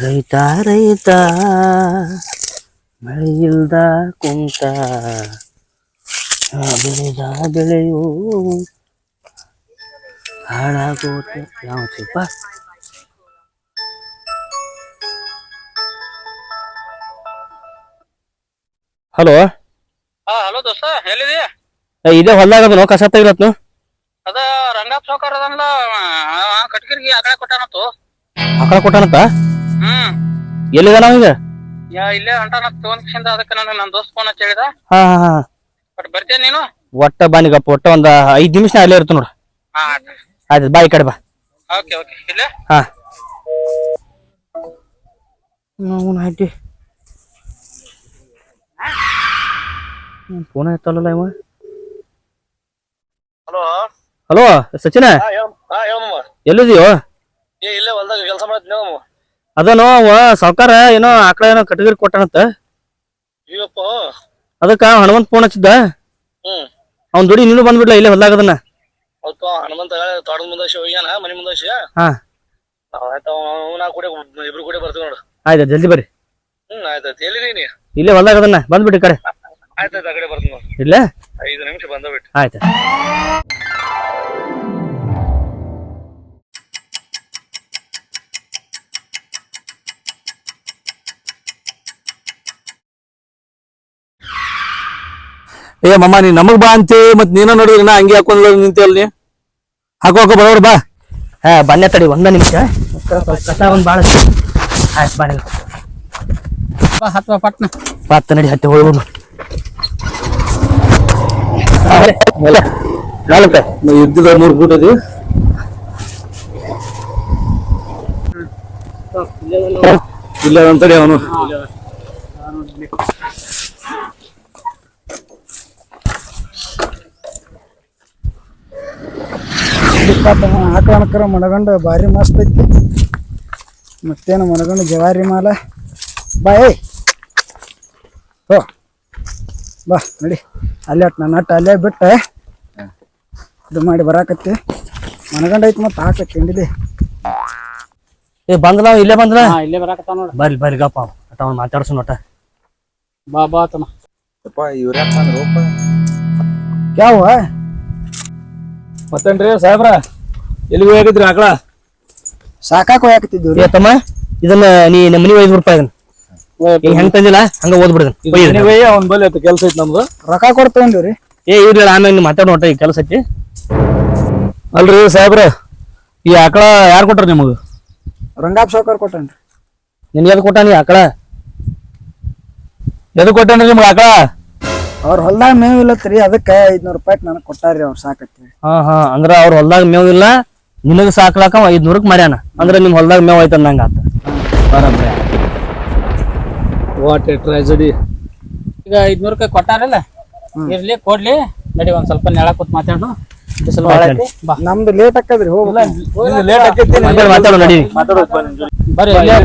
ರೈತ ರೈತ ಮಳೆಯಿಲ್ದ ಕುಂತ ಬೆಳೆದ ಬೆಳೆಯು ಹಾಳಾಗೋತ ಯಾವ ಚಿಪ್ಪ ಹಲೋ? ಹಾ ಹಲೋ ದೋಸ್ತ ಎಲ್ಲಿದಿ? ಇದೇ ಹೊಲ್ದಾಗದನು ಕಸ ತೆಗಿಲತ್ನು? ಅದ ರಂಗಪ್ಪ ಸಾವ್ಕಾರ ಅದನ್ಲ ಕಟ್ಗಿರ್ಗಿ ಆಕಳ ಕೊಟ್ಟಾನತ್ತು ಆಕಳ ಕೊಟ್ಟಾನಂತ? ಹ್ಮ್. ಎಲ್ಲಿದ ಈಗ? ಯಾ ಇಲ್ಲೇ ನಾ ತಗೊಂಡ್ ಕಿಶಿಂದ ಅದಕ್ಕೆ ನಾನು ನನ್ನ ದೋಸ್ತ್ ಫೋನ್ ಹಚ್ಚಿ ಹೇಳಿದ. ಹಾ ಹಾ ಹಾ. ಬಟ್ ಬರ್ತೀಯ ನೀನು? ಒಟ್ಟ ಬಾನಿಗಪ್ಪ ಒಟ್ಟ ಒಂದ್ ಐದ್ ನಿಮಿಷ ಅಲ್ಲೇ ಇರ್ತೀನಿ ನೋಡ. ಹಾ ಆಯ್ತು ಬಾ ಈ ಕಡೆ ಬಾ. Okay okay. ಇಲ್ಲೇ? ಹಾ. ಅವನ ಅಡ್ಡಿ ಫೋನ್ ಎತ್ತಲ್ಲ ಇವ? ಹಲೋ? ಹಲೋ ಸಚಿನ? ಹಾ ಹೇಳಮ್ಮ ಎಲ್ಲಿದೀಯೋ? ಏ ಇಲ್ಲೇ ಹೊಲ್ದಾಗ ಕೆಲಸ ಮಾಡ್ತೀನಿ ಹೇಳಮ್ಮ ಅದನೋ ಅವ ಸಾವ್ಕಾರ ಏನೋ ಆಕಳ ಏನೋ ಕಟಗಿರಿ ಕೊಟ್ಟಾನಂತ. ಅಯ್ಯಪ್ಪ ಅದಕ್ಕ ಹನುಮಂತ ಫೋನ್ ಹಚ್ಚಿದ್ದ. ಹ್ಮ್. ಅವ್ನ್ ದುಡಿ ನೀನು ಬಂದ್ಬಿಡ್ಲ ಇಲ್ಲೇ ಹೊಲ್ದಾಗ ಅದನ್ನ ಹನುಮಂತ ತೋಟದ ಮುಂದೆ ಹೋಗ್ಯಾನ ಮನೆ ಮುಂದೆ ಹಾ. ಆಯ್ತು ನಾ ಕೂಡ ಇಬ್ರು ಕೂಡ ಬರ್ತೀವಿ ನೋಡು. ಆಯ್ತು ಜಲ್ದಿ ಬರ್ರಿ. ಹ್ಮ್ ಆಯ್ತಾಯ್ತು ಎಲ್ಲಿದೀನಿ ಇಲ್ಲೇ ಹೊಲ್ದಾಗದನ್ನ ಬಂದ್ಬಿಟ್ಟು ಬಂದ್ಬಿಡಿ ಕಡೆ. ಆಯ್ತಾಯ್ತು ಆ ಕಡೆ ಬರ್ತೀನಿ ನೋಡು. ಇಲ್ಲೇ? ಐದು ನಿಮಿಷ ಬಂದ ಬಿಟ್ಟು ಆಯ್ತು. ಏ ಮಮ್ಮ ನೀ ನಮಗ್ ಬಾ ಅಂತಿ ಮತ್ ನೀನ ನೋಡಿದ್ರೆ ನಾ ಹಂಗೆ ಹಾಕೊಂಡ್ ನಿಂತಿಯಲ್ಲ ನೀ. ಹಾಕೋ ಹಾಕೋ ಬರೋರು ಬಾ. ಹಾ ಬನ್ನೆ ತಡಿ ಒಂದ ನಿಮಿಷ. ಕಸ ಒಂದ್ ಬಾಳ ಆಯ್ತು ಬಾಡಿ ಹತ್ವ ಪಟ್ನ. ಪತ್ತ ನಡಿ ಹತ್ತಿ ಹೋಗ್ಬೋದು ನಾಲ್ಕು? ಇದ್ದಿದ ಮೂರ್ ಫೂಟ್ ಅದಿ. ಇಲ್ಲ ಅಂತಡಿ ಅವನು. ಹಾಕೋಣಕರ ಮನಗಂಡ ಭಾರಿ ಮಸ್ತ್ ಐತಿ. ಮತ್ತೇನು ಮನಗಂಡ ಜವಾರಿ ಮಾಲ. ಬಾಯ್ ಹೋ. ಬಾ ನೋಡಿ. ಅಲ್ಲೇ ಅಟ್ ನನ್ನ ಅಟ್ಟ ಅಲ್ಲೇ ಬಿಟ್ಟೆ ಇದು ಮಾಡಿ ಬರಾಕತ್ತಿ. ಮನಗಂಡ ಐತಿ ಮತ್ತೆ ಹಾಕ ತಿಂಡಿದೆ ಏ ಬಂದ್ಲ ಇಲ್ಲೇ ಬಂದ್ಲ? ಹಾ ಇಲ್ಲೇ ಬರಾಕತ್ತ ನೋಡಿ. ಬರ್ಲಿ ಬರ್ಲಿ ಗಪ್ಪ. ಅಟ ಅಟ್ಟ ಅವ್ನು ಮಾತಾಡ್ಸು ನೋಟ. ಬಾ ಬಾ ತಮ್ಮ ಯಾವ ಮತ್ತೇನ್ರಿ ಸಾಹೇಬ್ರ? ಎಲ್ಲಿ ಹೋಗಿದ್ರಿ ಆಕಳ? ಸಾಕಾಕ ಹೋಯಾಕತ್ತಿದ್ದೀವಿ ರೀ. ತಮ್ಮ ಇದನ್ನ ನೀ ನಮ್ಮ ಮನಿ ಇದನ್ನ. ಈಗ ಹೆಂಗ್ ತಂದಿಲ್ಲ ಹಂಗ ಓದ್ಬಿಡ್ದನ್ ಅವ್ನ ಬಲ್ಲಿ ಆಯ್ತು ಕೆಲ್ಸ ಐತಿ ನಮ್ದು. ರೊಕ್ಕ ಕೊಡ್ ತಗೊಂಡಿವ್ರಿ ಏ ಹೇಳ ಆಮೇಲೆ ನಿಮ್ಮ ಮಾತಾಡೋ ಒಟ್ಟ ಈ ಕೆಲಸ ಐತಿ. ಅಲ್ರಿ ಸಾಹೇಬ್ರ ಈ ಆಕಳ ಯಾರು ಕೊಟ್ರ ನಿಮಗ? ರಂಗಾಪ್ ಸಾವ್ಕಾರ ಕೊಟ್ಟನ್ರಿ ನಿನ್ಗೆ ಅದು ಕೊಟ್ಟಾನ ನೀ ಆಕಳ? ಎದು ಕೊಟ್ಟೇನ್ರಿ ನಿಮ್ಗೆ ಆಕಳ? ಅವ್ರ ಹೊಲ್ದಾಗ ಮೇವು ಇಲ್ಲತ್ರಿ ಅದಕ್ಕೆ ಐದ್ನೂರ್ ರೂಪಾಯಿ ನನಗ್ ಕೊಟ್ಟಾರ್ರಿ ಅವ್ರ ಸಾಕತ್ತಿ ಹಾ ಹಾ ಅಂದ್ರ ಅವ್ರ ಹೊಲ್ದಾಗ ಮೇವ್ ಇಲ್ಲ ನಿನಗ ಸಾಕ್ಲಾಕ ಐದ್ನೂರಕ್ ಮಾಡ್ಯಾನ ಅಂದ್ರ ನಿಮ್ ಹೊಲ್ದಾಗ ಮೇವ್ ಐತ ಅಂದಂಗ ಆತ. ಬರಬ್ರಿ ವಾಟ್ ಎ ಟ್ರಾಜಡಿ ಈಗ ಐದ್ನೂರು ರೂಪಾಯಿ ಕೊಟ್ಟಾರಲ್ಲ ಇರ್ಲಿ ಕೊಡ್ಲಿ. ನಡಿ ಒಂದ್ ಸ್ವಲ್ಪ ನೆಳ ಕೂತ್ ಮಾತಾಡು ಬಿಸಿಲು ಭಾಳ ಐತಿ. ಬಾ. ನಮ್ದು ಲೇಟ್ ಆಕದ್ರಿ ಹೋಗ್ಲ ಲೇಟ್ ಮಾತಾಡು ಮಾತಾಡು ನಡಿ ಬರ್ರಿ ಇಲ್ಲೇ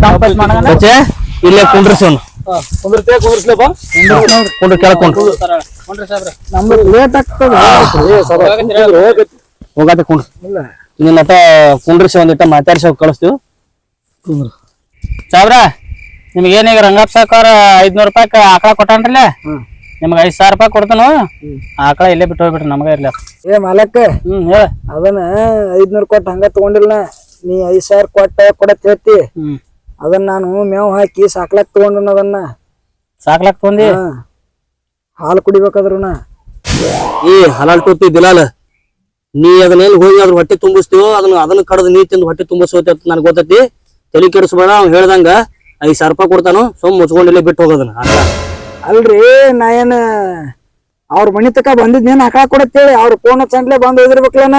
ಮಾಡೋಣ. ಅವ್ನು ಕುಂದ್ರತೆ ಕುಂದ್ರ ನಮ್ದು ಲೇಟ್ ಆಗ್ತದೆ. ಕುಂಡ್ರು ನಿನ್ನ ಹತ್ರ ಕುಂಡ್ರಿಸಿ ಒಂದಿಟ್ಟ ಮಾತಾಡ್ಸಿ ಹೋಗಿ ಕಳಿಸ್ತೀವಿ. ಸಾಬ್ರ ನಿಮ್ಗೆ ಏನೀಗ ರಂಗಪ್ಪ ಸಾಕಾರ ಐದ್ನೂರು ರೂಪಾಯಿ ಆಕಳ ಕೊಟ್ಟಾನ್ರಲ್ಲ? ನಿಮ್ಗೆ ಐದ್ ಸಾವಿರ ರೂಪಾಯಿ ಕೊಡ್ತಾನು? ಆಕಳ ಇಲ್ಲೇ ಬಿಟ್ಟು ಹೋಗ್ಬಿಟ್ರಿ ನಮಗ ಇರ್ಲಿ ಏ ಮಾಲಕ್ಕ. ಹ್ಮ್ ಹೇಳ. ಅದನ್ನ ಐದ್ನೂರ್ ಕೊಟ್ಟು ಹಂಗ ತಗೊಂಡಿಲ್ಲ ನೀ ಐದ್ ಸಾವಿರ ಕೊಟ್ಟ ಕೊಡತ್ ಹೇಳ್ತಿ. ಹ್ಮ್. ಅದನ್ನ ನಾನು ಮೇವು ಹಾಕಿ ಸಾಕ್ಲಾಕ್ ತಗೊಂಡು ಅದನ್ನ. ಸಾಕ್ಲಾಕ್ ತಗೊಂಡಿ? ಹಾ. ಹಾಲು ಕುಡಿಬೇಕಾದ್ರುನ. ಈ ಹಲಾಲ್ ಟೋಪಿ ಬಿಲಾಲ್ ನೀ ಅದನ್ನ ಎಲ್ಲಿ ಹೋಗಿ ಅದ್ರ ಹೊಟ್ಟೆ ತುಂಬಿಸ್ತೀವೋ ಅದನ್ನ ಅದನ್ನ ಕಡದು ನೀ ತಿಂದು ಹೊಟ್ಟೆ ತುಂಬಿಸೋತಿ ಅಂತ ನನಗೆ ಗೊತ್ತೈತಿ. ತಲೆ ಕೆಡಿಸ್ಬೇಡ ಅವ್ನು ಹೇಳ್ದಂಗ ಐದು ಸಾವಿರ ರೂಪಾಯಿ ಕೊಡ್ತಾನು ಸುಮ್ ಮುಚ್ಕೊಂಡಿಲ್ಲೇ ಬಿಟ್ಟು ಹೋಗೋದನ್ನ. ಅಲ್ರಿ ನಾ ಏನ ಅವ್ರ ಮನಿ ತಕ ಬಂದಿದ್ನೇನ್ ಹಾಕಾ ಕೊಡತ್ತೇಳಿ ಅವ್ರ ಫೋನ್ ಚಂಡ್ಲೆ ಬಂದ್ ಒಯ್ದಿರ್ಬೇಕಲೇನ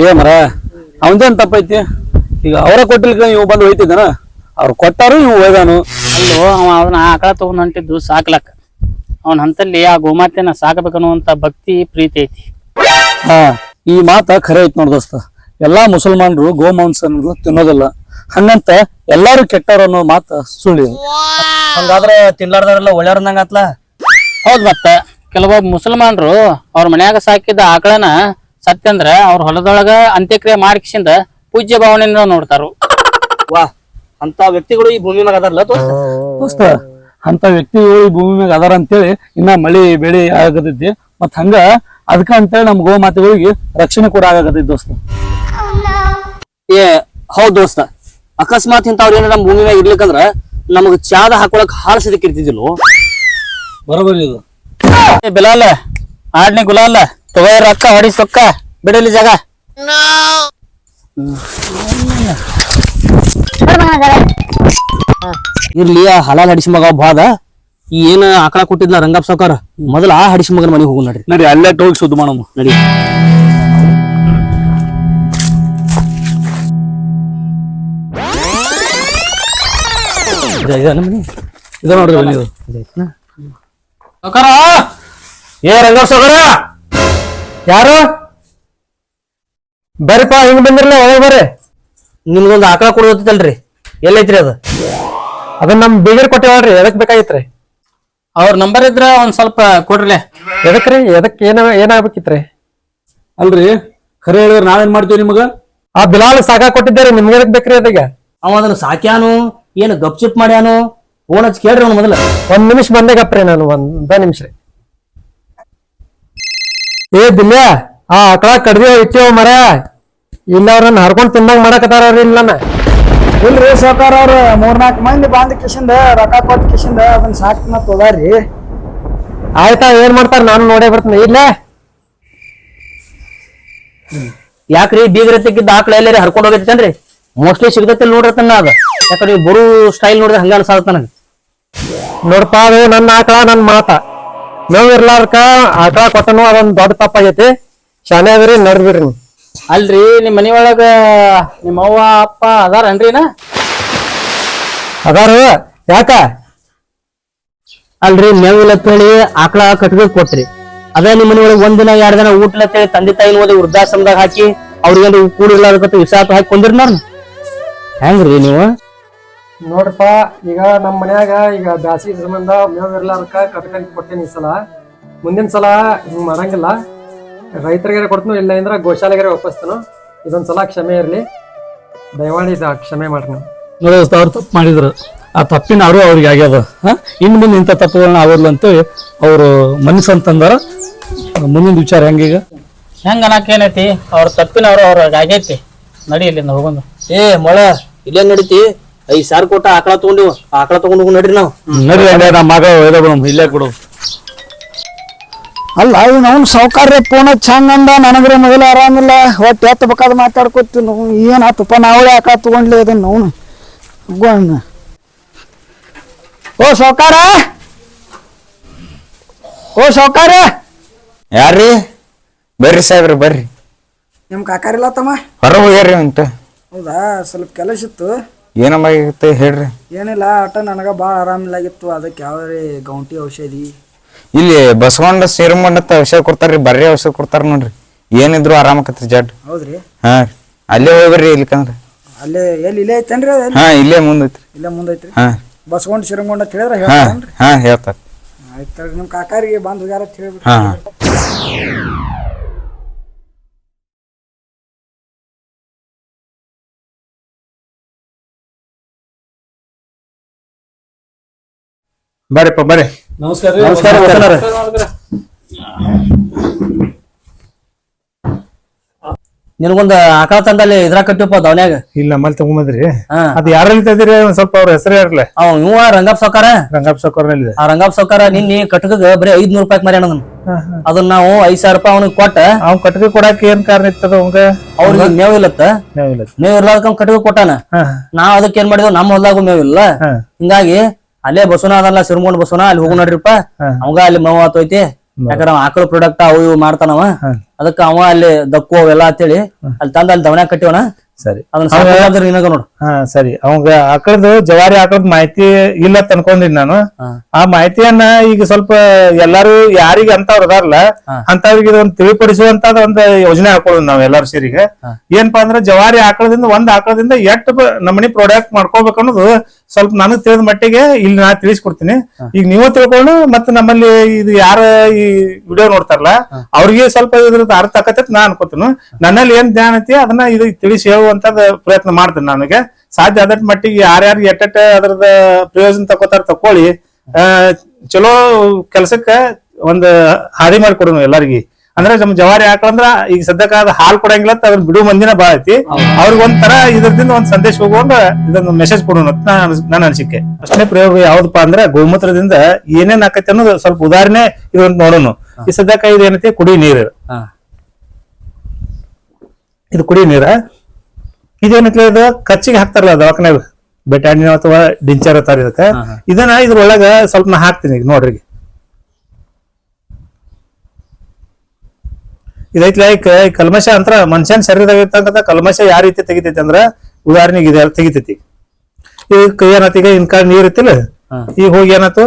ಏ ಮರ ಅವಂದೇನ್ ತಪ್ಪೈತಿ? ಈಗ ಅವರ ಕೊಟ್ಟಿಲ್ಕ ಇವ್ ಬಂದು ಹೋಯ್ತಿದ್ದಾನ? ಅವ್ರು ಕೊಟ್ಟಾರು ಇವ್ ಹೋಯ್ದಾನು ಅಲ್ಲೋ ಅವ ಅವನ ಆಕಳ ತಗೊಂಡ್ ಹೊಂಟಿದ್ದು ಸಾಕ್ಲಕ್ ಅವನ ಹಂತಲ್ಲಿ ಆ ಗೋಮಾತೆನ ಸಾಕಬೇಕನ್ನುವಂತ ಭಕ್ತಿ ಪ್ರೀತಿ ಐತಿ. ಹಾ ಈ ಮಾತ ಖರೆ ಐತಿ ನೋಡ್ ದೋಸ್ತ. ಎಲ್ಲಾ ಮುಸಲ್ಮಾನರು ಗೋಮಾಂಸ ಅನ್ನೋದು ತಿನ್ನೋದಿಲ್ಲ. ಹಂಗಂತ ಎಲ್ಲಾರು ಕೆಟ್ಟಾರ ಅನ್ನೋ ಮಾತ ಸುಳ್ಳಿ ಹಂಗಾದ್ರೆ ತಿನ್ಲಾರ್ದಾರೆಲ್ಲ ಒಳ್ಳೆಯವ್ರಂದಂಗ ಆತ್ಲ? ಹೌದ್ ಮತ್ತ. ಕೆಲವೊಬ್ಬ ಮುಸಲ್ಮಾನರು ಅವ್ರ ಮನ್ಯಾಗ ಸಾಕಿದ ಆಕಳನ ಸತ್ಯಂದ್ರ ಅವ್ರ ಹೊಲದೊಳಗ ಅಂತ್ಯಕ್ರಿಯೆ ಮಾಡ್ಕಿಸಿಂದ ಪೂಜ್ಯ ಭಾವನೆಯಿಂದ ನೋಡ್ತಾರು. ವಾ ಅಂತ ವ್ಯಕ್ತಿಗಳು ಈ ಭೂಮಿ ಮ್ಯಾಗ ಅದಾರಲ್ಲ ದೋಸ್ತ? ದೋಸ್ತ ಅಂತ ವ್ಯಕ್ತಿಗಳು ಈ ಭೂಮಿ ಮ್ಯಾಗ ಅದಾರ ಅಂತೇಳಿ ಇನ್ನ ಮಳಿ ಬೆಳಿ ಆಗತೈತಿ. ಮತ್ ಹಂಗ ಅದಕ್ಕ ಅಂತೇಳಿ ನಮ್ ಗೋಮಾತೆಗಳಿಗೆ ರಕ್ಷಣೆ ಕೂಡ ಆಗತೈತಿ ದೋಸ್ತ. ಏ ಹೌದ್ ದೋಸ್ತ. ಅಕಸ್ಮಾತ್ ಇಂಥವ್ರು ಏನಾರ ನಮ್ಮ ಭೂಮಿ ಮ್ಯಾಗ ಇರ್ಲಿಕ್ಕಂದ್ರ ನಮಗ್ ಚಾದ ಹಾಕೊಳಕ್ ಹಾಲು ಸದಕ್ ಇರ್ತಿದ್ದಿಲ್ಲ? ಬರೋಬರಿ ಇದು. ಏ ಬಿಲಾಲ್ ಆಡ್ನಿ ಗುಲಾಲ್ ತಗೋ ರೊಕ್ಕ ಹೊಡಿ ಸೊಕ್ಕ ಬಿಡಲಿ ಜಾಗ. ಇರ್ಲಿ ಆ ಹಲಾಲ್ ಹಡಿಸಿ ಮಗ ಬಾದ ಏನ ಆಕಳ ಕೊಟ್ಟಿದ್ಲ ರಂಗಪ್ಪ ಸಾವ್ಕಾರ? ಮೊದಲ ಆ ಹಡಿಸಿ ಮಗನ ಮನೆಗೆ ಹೋಗು ನಡ್ರಿ. ನಡಿ ಅಲ್ಲೇ ಹೋಗಿ ಸುದ್ದಿ ಮಾಡಮ್ಮ ನಡಿ. ಇದ- ನೋಡ್ರಿ ಬನ್ನಿ? ಸೊಕ್ಕಾರ ಏ ರಂಗಪ್ಪ ಸಾವ್ಕಾರ? ಯಾರು? ಬರ್ರಿಪ್ಪ ಹಿಂಗ್ ಬಂದಿರಲ್ಲ ಒಳಗೆ ಬರ್ರಿ. ನಿಮ್ಗೊಂದು ಆಕಳ ಕೊಡೋದಲ್ರಿ ಎಲ್ಲೈತ್ರಿ ಅದು. ಅದನ್ನ ನಮ್ ಬೀಗರ್ ಕೊಟ್ಟೇವಲ್ರಿ ಎದಕ್ ಬೇಕಾಗಿತ್ರಿ? ಅವ್ರ ನಂಬರ್ ಇದ್ರ ಒಂದ್ ಸ್ವಲ್ಪ ಕೊಡ್ರಲೆ. ಎದಕ್ರಿ ಎದಕ್ ಏನ ಏನಾಗ್ಬೇಕಿತ್ರಿ? ಅಲ್ರಿ ಖರೆ ಹೇಳಿದ್ರೆ ನಾವೇನ್ ಮಾಡ್ತೀವಿ ನಿಮಗ? ಆ ಬಿಲಾಲ್ ಸಾಕ ಕೊಟ್ಟಿದ್ದಾರೆ ನಿಮ್ಗೆ ಎದಕ್ ಬೇಕ್ರಿ ಅದೀಗ? ಅವ ಅದನ್ನ ಸಾಕ್ಯಾನು ಏನು ಗಪ್ಚಿಪ್ ಮಾಡ್ಯಾನು? ಫೋನ್ ಹಚ್ಚಿ ಕೇಳ್ರಿ ಅವ್ನು ಮೊದಲ. ಒಂದ್ ನಿಮಿಷ ಬಂದೆ ಗಪ್ರಿ ನಾನು ಒಂದ ನಿಮಿಷ ಏ ದಿಲ್ಯ ಆ ಆಕಳ ಕಡ್ದಿ ಇಟ್ಟಿವ ಮರ? ಇಲ್ಲ ಅವ್ರನ್ನ ಹರ್ಕೊಂಡ್ ತಿನ್ನಂಗ್ ಮಾಡಕತ್ತಾರ ಇಲ್ಲನ? ಇಲ್ರಿ ಸಾವ್ಕಾರ ಅವ್ರ ಮೂರ್ನಾಲ್ಕು ಮಂದಿ ಬಂದ್ ಕಿಶಿಂದ ರೊಕ್ಕ ಕೊಟ್ಟ ಕಿಶಿಂದ ಅದನ್ನ ಸಾಕ್ ಮತ್ ಹೋದಾರ್ರಿ. ಆಯ್ತಾ ಏನ್ ಮಾಡ್ತಾರ? ನಾನು ನೋಡೇ ಬರ್ತೀನಿ. ಇಲ್ಲ? ಯಾಕ್ರಿ ಬೀಗ್ರ ತೆಗಿದ್ದ ಆಕಳ ಎಲ್ಲರಿ ಹರ್ಕೊಂಡು ಹೋಗೈತೇನ್ರಿ ಮೋಸ್ಟ್ಲಿ ಸಿಗ್ತೈತಿ ತನ್ನ ಅದ. ಯಾಕಂದ್ರೆ ನೀವು ಬರು ಸ್ಟೈಲ್ ನೋಡಿದ್ರೆ ಹಂಗ ಅನ್ಸಾದತ್ತ ನನಗೆ. ನೋಡಪ್ಪ ಅದು ನನ್ನ ಆಕಳ ನನ್ನ ಮಾತ. ಮೇವ್ ಇರ್ಲಾರ್ಕ ಆಕಳ ಕೊಟ್ಟನು ಅದೊಂದು ದೊಡ್ಡ ತಪ್ಪಾಗೈತಿ. ಶಾನೆ ಅದ್ರಿ ನೀವು. ಅಲ್ರಿ ನಿಮ್ ಮನಿ ಒಳಗ ನಿಮ್ಮ ಅವ್ವ ಅಪ್ಪ ಅದಾರನ್ರಿನ ಅದಾರ? ಯಾಕ? ಅಲ್ರಿ ಮೇವಿಲ್ಲ ಅಂತೇಳಿ ಆಕಳ ಕಟ್ಗೆ ಕೊಟ್ರಿ. ಅದೇ ನಿಮ್ಮ ಮನೆ ಒಳಗೆ ದಿನ ಎರಡ್ ದಿನ ಊಟ ತಂದೆ ತಾಯಿನ ಓದಿ ವೃದ್ಧಾಶ್ರಮದಾಗ ಹಾಕಿ ಅವ್ರಿಗೆ ಕೂಡಿರ್ಲಾರ್ದಕ್ಕ ವಿಷಾಪ ಹಾಕಿ ಕೊಂದಿರಿ ನಾನು ಹೆಂಗ್ರಿ ನೀವು? ನೋಡ್ರಪ್ಪ ಈಗ ನಮ್ಮ ಮನ್ಯಾಗ ಈಗ ಬ್ಯಾಸಿಗೆ ಸಂಬಂಧ ಮೇವ್ ಇರ್ಲಾರ್ಕ ಕಟ್ಕೊಂಡ್ ಕೊಟ್ಟೇನಿ ಈ ಸಲ. ಮುಂದಿನ ಸಲ ಹಿಂಗ್ ಮಾಡಂಗಿಲ್ಲ. ರೈತರಿಗಾರ ಕೊಡ್ತನು ಇಲ್ಲ ಅಂದ್ರೆ ಗೋಶಾಲೆಗಾರ ಒಪ್ಪಿಸ್ತಾನು? ಇದೊಂದ್ ಸಲ ಕ್ಷಮೆ ಇರಲಿ. ದಯಮಾಡಿ ಇದು ಕ್ಷಮೆ ಮಾಡ್ರಿ ನೀವು. ದೋಸ್ತ ಅವ್ರು ತಪ್ಪು ಮಾಡಿದ್ರು. ಆ ತಪ್ಪಿನ ಅವರು ಅವ್ರಿಗೆ ಆಗ್ಯದ. ಇನ್ನು ಮುಂದೆ ಇಂಥ ತಪ್ಪುಗಳನ್ನ ಆಗೋದಿಲ್ಲ ಅಂತೇಳಿ ಅವರು ಮನಸ್ಸು ಅಂತಂದಾರ ಮುಂದಿನ ವಿಚಾರ ಹೆಂಗೀಗ? ಹೆಂಗ ಅನ್ನಕ್ ಏನೈತಿ? ಅವ್ರ ತಪ್ಪಿನ ಅವರು ಅವ್ರ ಆಗೈತಿ. ನಡಿ ಇಲ್ಲಿಂದ ಹೋಗೋದು ಏ ಮೊಳ ಇಲ್ಲೇ ನಡೀತಿ? ಐದು ಸಾವಿರ ಕೊಟ್ಟ ಆಕಳ ತಗೊಂಡಿವ್. ಆಕಳ ತಗೊಂಡು ಹೋಗು ನಡ್ರಿ ನಾವು. ನಡಿ ಹಂಗಾರೆ ನಮ್ಮ ಮಗ ಒಯ್ದ ಇಲ್ಲೇ ಕೊಡು. ಅಲ್ಲ ಇವ್ನು ಅವ್ನು ಸೌಕರ್ಯ ಪೂರ್ಣ ಚಂದ ಅಂದ. ನನಗ್ರೆ ಮೊದಲು ಆರಾಮಿಲ್ಲ. ಒಟ್ಟು ಎತ್ತ ಬೇಕಾದ ಮಾತಾಡ್ಕೊತೀನಿ. ಏನ್ ಆತಪ್ಪ ನಾವು ಯಾಕೆ ತಗೊಂಡ್ಲಿ ಅದನ್ನ ಅವನು? ಗೋಣ ಓ ಸಾವ್ಕಾರ! ಓ ಸಾವ್ಕಾರ! ಯಾರ್ರಿ? ಬರ್ರಿ ಸಾಹೇಬ್ರಿ ಬರ್ರಿ. ನಿಮ್ ಕಾಕಾರಿಲ್ಲ ತಮ್ಮ? ಹೊರ ಹೋಗ್ಯಾರ್ರಿ ಅಂತ. ಹೌದಾ? ಸ್ವಲ್ಪ ಕೆಲಸ ಇತ್ತು. ಏನಮ್ಮ ಹೇಳ್ರಿ. ಏನಿಲ್ಲ ಆಟ ನನಗ ಭಾಳ ಆರಾಮಿಲ್ಲಾಗಿತ್ತು. ಅದಕ್ಕೆ ಯಾವ ಗೌಂಟಿ ಔಷಧಿ? ಇಲ್ಲಿ ಬಸವಣ್ಣ ಸೇರ್ಮಂಡತ್ತ ಔಷಧ ಕೊಡ್ತಾರ್ರಿ ಬರ್ರಿ ಔಷಧ ಕೊಡ್ತಾರ ನೋಡ್ರಿ. ಏನಿದ್ರು ಆರಾಮಕತ್ರಿ ಜಡ್. ಹೌದ್ರಿ? ಹಾ ರೀ ಅಲ್ಲೇ ಹೋಗ್ಬರ್ರಿ ಇಲ್ಕಂದ್ರ ಅಲ್ಲೇ ಎಲ್ಲಿ ಇಲ್ಲೇ ಐತೇನ್ರಿ ಅದು? ಹಾ ಇಲ್ಲೇ ಮುಂದೈತ್ರಿ. ಇಲ್ಲೇ ಮುಂದೈತ್ರಿ? ಹಾ. ಬಸ್ಕೊಂಡ್ ಸಿರಂಗೊಂಡ್ ಅಂತ ಹೇಳಿದ್ರೆ ಹಾ ಹಾ ಹೇಳ್ತಾರ. ಆಯ್ತು ನಿಮ್ಮ ಕಾಕಾರಿಗೆ ಬಂದ್ ಹೋಗ್ಯಾರ ಅಂತ ಹೇಳ್ಬಿಟ್ಟು ಹಾ. ಬರ್ರಿಪ್ಪ ಬರ್ರಿ. ನಮಸ್ಕಾರ ನಮಸ್ಕಾರ. ನಿನಗೊಂದ್ ಆಕಳ ತಂದಲ್ಲಿ ಇದ್ರ ಕಟ್ಟಿಪ್ಪ ದವನ್ಯಾಗ ಇಲ್ಲ ನಮ್ಮಲ್ಲಿ ತಗೊಂಬಂದ್ರಿ. ಹಾ. ಅದ್ ಯಾರಲ್ಲಿ ತಂದಿರಿ? ಒಂದ್ ಸ್ವಲ್ಪ ಅವ್ರ ಹೆಸರು ಇರಲ್ಲ ಅವ ಇವ ರಂಗಪ್ಪ ಸೌಕಾರ? ರಂಗಪ್ಪ ಸೌಕರ್ನಲ್ಲಿ ಆ ರಂಗಪ್ಪ ಸೌಕಾರ ನಿನ್ನೆ ಕಟ್ಕಗ ಬರೀ ಐದ್ನೂರ್ ರೂಪಾಯಿ ಮರ್ಯಾಣ ಅದನ್ನ ಅದನ್ನ ನಾವು ಐದ್ ಸಾವಿರ ರೂಪಾಯಿ ಅವನಿಗೆ ಕೊಟ್ಟ. ಅವ್ನ್ ಕಟ್ಗೆ ಕೊಡಾಕ ಏನ್ ಕಾರಣ ಇತ್ತದ ಅವಂಗ ಅವ್ರಿಗೆ ಮೇವ್ ಇಲ್ಲತ್ತ. ಮೇವ್ ಇಲ್ಲ ಮೇವ್ ಇರ್ಲಾರ್ದ ಕಟ್ಗೆ ಕೊಟ್ಟಾನ. ಹಾ ನಾವ್ ಅದಕ್ಕೆ ಏನ್ ಮಾಡಿದ್ವಿ ನಮ್ಮ ಹೊಲ್ದಾಗೂ ಮೇವ್ ಇಲ್ಲ. ಹಾ. ಹಿಂಗಾಗಿ ಅಲ್ಲೇ ಬಸವನ ಅದಲ್ಲ ಸಿರ್ಮೋನ್ ಬಸವನ ಅಲ್ಲಿ ಹೋಗು ನೋಡ್ರಿಪ್ಪ. ಅವಾಗ ಅಲ್ಲಿ ಮೇವ್ ಆತೈತಿ. ಯಾಕಂದ್ರ ಅವ ಆಕಳ ಪ್ರಾಡಕ್ಟ್ ಅವು ಇವು ಮಾಡ್ತಾನವ. ಅದಕ್ಕ ಅವ ಅಲ್ಲಿ ದಕ್ಕು ಅವೆಲ್ಲ ಅಂತೇಳಿ ಅಲ್ಲಿ ತಂದ ಅಲ್ಲಿ ದವನ್ಯಾಗ ಕಟ್ಟಿವನ. ಸರಿ. ನಿನಗ ನೋಡು. ಹಾ ಸರಿ. ಅವಂಗ ಆಕಳದ ಜವಾರಿ ಆಕಳದ ಮಾಹಿತಿ ಇಲ್ಲ ಅಂತ ಅನ್ಕೊಂಡಿನಿ ನಾನು. ಆ ಮಾಹಿತಿಯನ್ನ ಈಗ ಸ್ವಲ್ಪ ಎಲ್ಲಾರು ಯಾರಿಗ ಅಂತವ್ರ ಅದಾರಲ್ಲ. ಅಂತವ್ರಿಗೆ ಇದೊಂದು ತಿಳಿಪಡಿಸುವಂತ ಒಂದು ಯೋಜನೆ ಹಾಕೊಳ್ಳೋದು ನಾವ್ ಎಲ್ಲಾರು ಸೇರಿಗೆ ಏನಪ್ಪಾ ಅಂದ್ರೆ ಜವಾರಿ ಆಕಳದಿಂದ ಒಂದ್ ಆಕಳದಿಂದ ಎಟ್ ನಮ್ಮನಿ ನಮನಿ ಪ್ರಾಡಕ್ಟ್ ಮಾಡ್ಕೋಬೇಕು ಅನ್ನೋದು ಸ್ವಲ್ಪ ನನಗ್ ತಿಳಿದ ಮಟ್ಟಿಗೆ ಇಲ್ಲಿ ನಾ ತಿಳಿಸ್ಕೊಡ್ತೀನಿ. ಈಗ ನೀವು ತಿಳ್ಕೊಂಡು ಮತ್ತೆ ನಮ್ಮಲ್ಲಿ ಇದು ಯಾರ ಈ ವಿಡಿಯೋ ನೋಡ್ತಾರಲ್ಲ ಅವ್ರಿಗೆ ಸ್ವಲ್ಪ ಇದ್ರದ್ದು ಅರ್ಥ ಆಕತ್ತೆ ನಾ ಅನ್ಕೋತೀನಿ. ನನ್ನಲ್ಲಿ ಏನ್ ಜ್ಞಾನ ಐತಿ ಅದನ್ನ ಇದು ತಿಳಿಸಿ ಹೇಳುವಂತದ ಪ್ರಯತ್ನ ಮಾಡ್ತೀನಿ ನನಗೆ ಸಾಧ್ಯ ಆದಟ್ ಮಟ್ಟಿಗೆ ಯಾರ್ಯಾರು ಎಟ್ಟೆಟ್ಟ ಅದ್ರದ ಪ್ರಯೋಜನ ತಕೋತಾರ ತಕೊಳ್ಳಿ ಆ, ಚಲೋ ಕೆಲ್ಸಕ್ಕ ಒಂದ್ ಹಾದಿ ಮಾಡಿಕೊಡೋಣ ಎಲ್ಲಾರ್ಗಿ. ಅಂದ್ರೆ ನಮ್ ಜವಾರಿ ಆಕಳಂದ್ರ ಈಗ ಸದ್ಯಕ್ಕ ಅದ್ ಹಾಲ್ ಕೊಡಂಗಿಲ್ಲ ಅಂತ ಅದನ್ನ ಬಿಡು ಮಂದಿನ ಬಾಳ ಐತಿ. ಅವ್ರಿಗೆ ಒಂಥರ ಇದ್ರದಿಂದ ಒಂದ್ ಸಂದೇಶ ಹೋಗುವಂಗ ಇದೊಂದು ಮೆಸೇಜ್ ಕೊಡೋಣ ಅಂತ ನನ್ನ ಅನಿಸಿಕೆ. ಅಷ್ಟನೇ ಪ್ರಯೋಗ ಯಾವ್ದಪ್ಪ ಅಂದ್ರೆ ಗೋಮೂತ್ರದಿಂದ ಏನೇನ್ ಆಕೈತಿ ಅನ್ನೋದು ಸ್ವಲ್ಪ ಉದಾಹರಣೆ ಇದೊಂದು ನೋಡೋಣ ಈ ಸದ್ಯಕ್ಕ ಇದು ಏನೈತಿ? ಕುಡಿ ನೀರು. ಇದು ಕುಡಿ ನೀರ. ಇದೇನೈತಿ ಇದು ಕಚ್ಚಿಗೆ ಹಾಕ್ತಾರಲ್ಲ ದವಾಖಾನೆ ಬೆಟಾಣಿನ ಅಥವಾ ಡಿಂಚರ್ ಅಂತಾರ ಇದಕ್ಕ. ಇದನ್ನ ಇದ್ರೊಳಗ ಸ್ವಲ್ಪ ನಾ ಹಾಕ್ತೀನಿ ಈಗ ನೋಡ್ರಿ ಇದೈತ್ಲ ಕಲ್ಮಶ ಅಂತ ಮನುಷ್ಯನ ಶರೀರದಾಗ ಇರ್ತಕ್ಕಂಥ ಕಲ್ಮಶ ಯಾವ ರೀತಿ ತೆಗಿತೈತಿ ಅಂದ್ರ ಉದಾಹರಣೆಗೆ ಇದೆ ತೆಗಿತೈತಿ. ಈಗ ಏನಾಯ್ತು ಈಗ ಇನ್ಕ ನೀರ್ ಇತ್ತಿಲ್ಲ ಈಗ ಹೋಗಿ ಏನಾಯ್ತು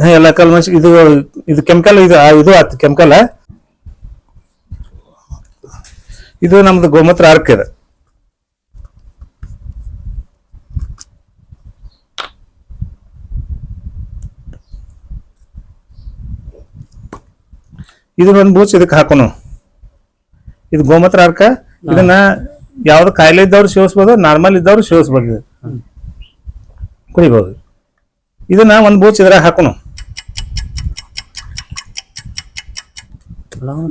ಹಾ, ಎಲ್ಲ ಕಲ್ಮಶ ಇದು ಇದು ಕೆಮಿಕಲ್ ಇದು ಇದು ಆತು ಕೆಮಿಕಲ್. ಇದು ನಮ್ದು ಗೋಮೂತ್ರ ಆರ್ಕ್ ಇದೆ. ಇದು ಒಂದು ಬೂಚ್ ಇದಕ್ಕೆ ಹಾಕೋನು. ಇದು ಗೋಮೂತ್ರ ಅರ್ಕ ಇದನ್ನ ಯಾವ್ದು ಕಾಯಿಲೆ ಇದ್ದವ್ರು ಸೇವಿಸ್ಬೋದು ನಾರ್ಮಲ್ ಇದ್ದವ್ರು ಸೇವಿಸ್ಬೋದು ಇದು. ಕುಡಿಬಹುದು ಇದನ್ನ ಒಂದ್ ಬೂಚ್ ಇದ್ರಾಗ ಹಾಕೋನು.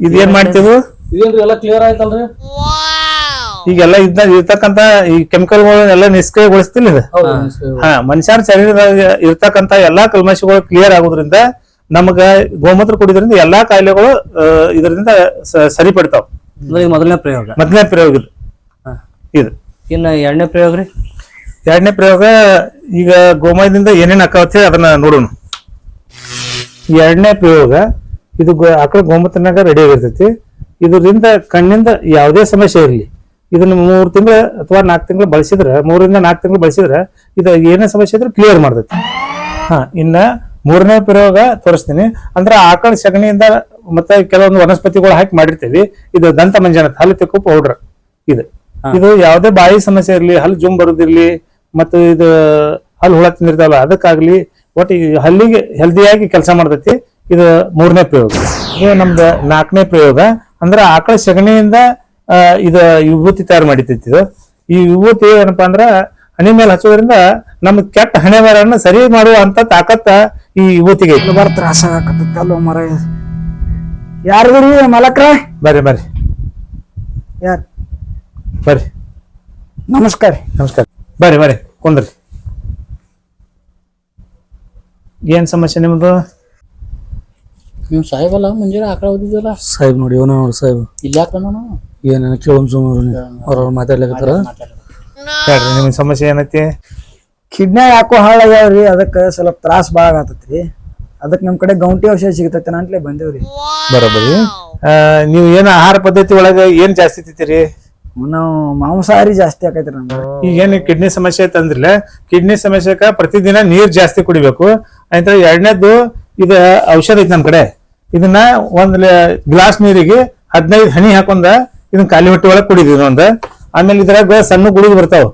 ಇದೇನ್ ಮಾಡ್ತೀವಿ ಎಲ್ಲ ಕ್ಲಿಯರ್ ಆಯ್ತಲ್ರಿ? ಈಗೆಲ್ಲ ಇದ್ದ ಇರ್ತಕ್ಕಂತ ಈ ಕೆಮಿಕಲ್ ಎಲ್ಲ ನಿಷ್ಕ್ರಿಯಗೊಳಿಸ್ತಿಲ್ಲ ಇದು. ಹಾ ಮನುಷ್ಯನ ಶರೀರದಾಗ ಇರ್ತಕ್ಕಂತ ಎಲ್ಲಾ ಕಲ್ಮಶಗಳು ಕ್ಲಿಯರ್ ಆಗೋದ್ರಿಂದ ನಮಗ ಗೋಮೂತ್ರ ಕುಡಿದ್ರಿಂದ ಎಲ್ಲಾ ಕಾಯಿಲೆಗಳು ಇದರಿಂದ ಸರಿಪಡ್ತಾವ. ಅಂದ್ರೆ ಮೊದಲನೇ ಪ್ರಯೋಗ. ಮೊದಲನೇ ಪ್ರಯೋಗ ಇದು. ಇದು. ಇನ್ನ ಎರಡನೇ ಪ್ರಯೋಗ ರೀ? ಎರಡನೇ ಪ್ರಯೋಗ ಈಗ ಗೋಮಯದಿಂದ ಏನೇನ್ ಆಕಾವತ್ತೆ ಅದನ್ನ ನೋಡೋಣ. ಎರಡನೇ ಪ್ರಯೋಗ ಇದು ಆಕಳ ಗೋಮೂತ್ರನಾಗ ರೆಡಿ ಆಗಿರ್ತೈತಿ. ಇದರಿಂದ ಕಣ್ಣಿಂದ ಯಾವುದೇ ಸಮಸ್ಯೆ ಇರಲಿ. ಇದನ್ನ ಮೂರು ತಿಂಗಳು ಅಥವಾ ನಾಲ್ಕು ತಿಂಗಳು ಬಳಸಿದ್ರೆ ಮೂರಿಂದ ನಾಲ್ಕು ತಿಂಗಳು ಬಳಸಿದ್ರೆ ಇದು ಏನೇ ಸಮಸ್ಯೆ ಇದ್ರೆ ಕ್ಲಿಯರ್ ಮಾಡ್ತೈತಿ. ಹಾ. ಇನ್ನ ಮೂರನೇ ಪ್ರಯೋಗ ತೋರಿಸ್ತೀನಿ. ಅಂದ್ರೆ ಆಕಳ ಸಗಣಿಯಿಂದ ಮತ್ತೆ ಕೆಲವೊಂದು ವನಸ್ಪತಿಗಳು ಹಾಕಿ ಮಾಡಿರ್ತೀವಿ. ಇದು ದಂತ ಮಂಜನ ಹಲ್ಲು ತಿಕ್ಕು ಪೌಡರ್ ಇದು. ಇದು ಯಾವುದೇ ಬಾಯಿ ಸಮಸ್ಯೆ ಇರಲಿ ಹಲ್ಲು ಜುಮ್ ಬರೋದಿರ್ಲಿ ಮತ್ತು ಇದು ಹಲ್ಲು ಹುಳ ತಿಂದಿರ್ತಾವಲ್ಲ ಅದಕ್ಕಾಗ್ಲಿ ಒಟ್ಟು ಹಲ್ಲಿಗೆ ಹೆಲ್ದಿಯಾಗಿ ಕೆಲಸ ಮಾಡ್ತೈತಿ. ಇದು ಮೂರನೇ ಪ್ರಯೋಗ. ಇದು ನಮ್ದು ನಾಲ್ಕನೇ ಪ್ರಯೋಗ. ಅಂದ್ರೆ ಆಕಳ ಸಗಣಿಯಿಂದ ಇದು ವಿಭೂತಿ ತಯಾರು ಮಾಡಿತೈತಿ ಇದು. ಈ ವಿಭೂತಿ ಏನಪ್ಪಾ ಅಂದ್ರ ಹಣಿ ಮೇಲೆ ಹಚ್ಚೋದ್ರಿಂದ ನಮ್ ಕೆಟ್ಟ ಹಣೆ ಬರನ್ನ ಸರಿ ಮಾಡುವಂತ ತಾಕತ್ತ ಈ ಇವತ್ತಿಗೆ ಬಾರ ತ್ರಾಸ ಆಗಕತ್ತೈತಿ. ಅಲ್ವ ಮರ. ಯಾರಿಗ್ರಿ ಮಲಕ್ರ? ಬರ್ರಿ ಬರ್ರಿ. ಯಾರ್? ಬರ್ರಿ. ನಮಸ್ಕಾರ. ನಮಸ್ಕಾರ. ಬರ್ರಿ ಬರ್ರಿ. ಕುಂದ್ರಿ. ಏನ್ ಸಮಸ್ಯೆ ನಿಮ್ದು? ನೀವು ಸಾಹೇಬಲ್ಲ ಮುಂಜಾನೆ ಆಕಳ ಓದಿದ್ದಲ್ಲ. ಸಾಹೇಬ್ ನೋಡಿ ಇವನ ನೋಡಿ ಸಾಹೇಬ್. ಇಲ್ಲ ಏನೇನು ಕೇಳೋಮ್ ಸುಮ್ಮನೆ ಅವ್ರವ್ರು ಮಾತಾಡ್ಲಿಕತ್ತಾರ? ಹೇಳ್ರಿ ನಿಮ್ಮ ಸಮಸ್ಯೆ ಏನೈತಿ? ಕಿಡ್ನಿ ಯಾಕೋ ಹಾಳಾಗ್ಯಾವ್ರಿ? ಅದಕ್ಕೆ ಸ್ವಲ್ಪ ತ್ರಾಸ ಭಾಳ ಆಗತೈತ್ರಿ ಅದಕ್ಕೆ ನಮ್ಮ ಕಡೆ ಗೌಂಟಿ ಔಷಧ ಸಿಗತೈತೆ ಅಂತಲೇ ಬಂದೇವ್ರಿ. ಬರೋಬ್ಬರಿ. ನೀವು ಏನು ಆಹಾರ ಪದ್ಧತಿ ಒಳಗ ಏನ್ ಜಾಸ್ತಿ ತಿಂತೀರಿ? ನಾವು ಮಾಂಸಾಹಾರಿ ಜಾಸ್ತಿ ಆಕೈತ್ರಿ ನಮ್ಗೆ ಈಗ ಏನ್ ಕಿಡ್ನಿ ಸಮಸ್ಯೆ ತಂದ್ರಲ್ಲ ಕಿಡ್ನಿ ಸಮಸ್ಯೆಕ ಪ್ರತಿದಿನ ನೀರ್ ಜಾಸ್ತಿ ಕುಡಿಬೇಕು. ಅಂತ ಎರಡನೇದು ಇದು ಔಷಧ ಐತಿ ನಮ್ ಕಡೆ. ಇದನ್ನ ಒಂದ್ ಗ್ಲಾಸ್ ನೀರಿಗೆ ಹದಿನೈದು ಹನಿ ಹಾಕೊಂಡ ಇದನ್ನ ಖಾಲಿ ಹೊಟ್ಟೆ ಒಳಗೆ ಕುಡಿದೀವಿ ಒಂದು ಆಮೇಲೆ ಇದ್ರಾಗ ಸಣ್ಣ ಗುಳಿಗೆ ಬರ್ತಾವ.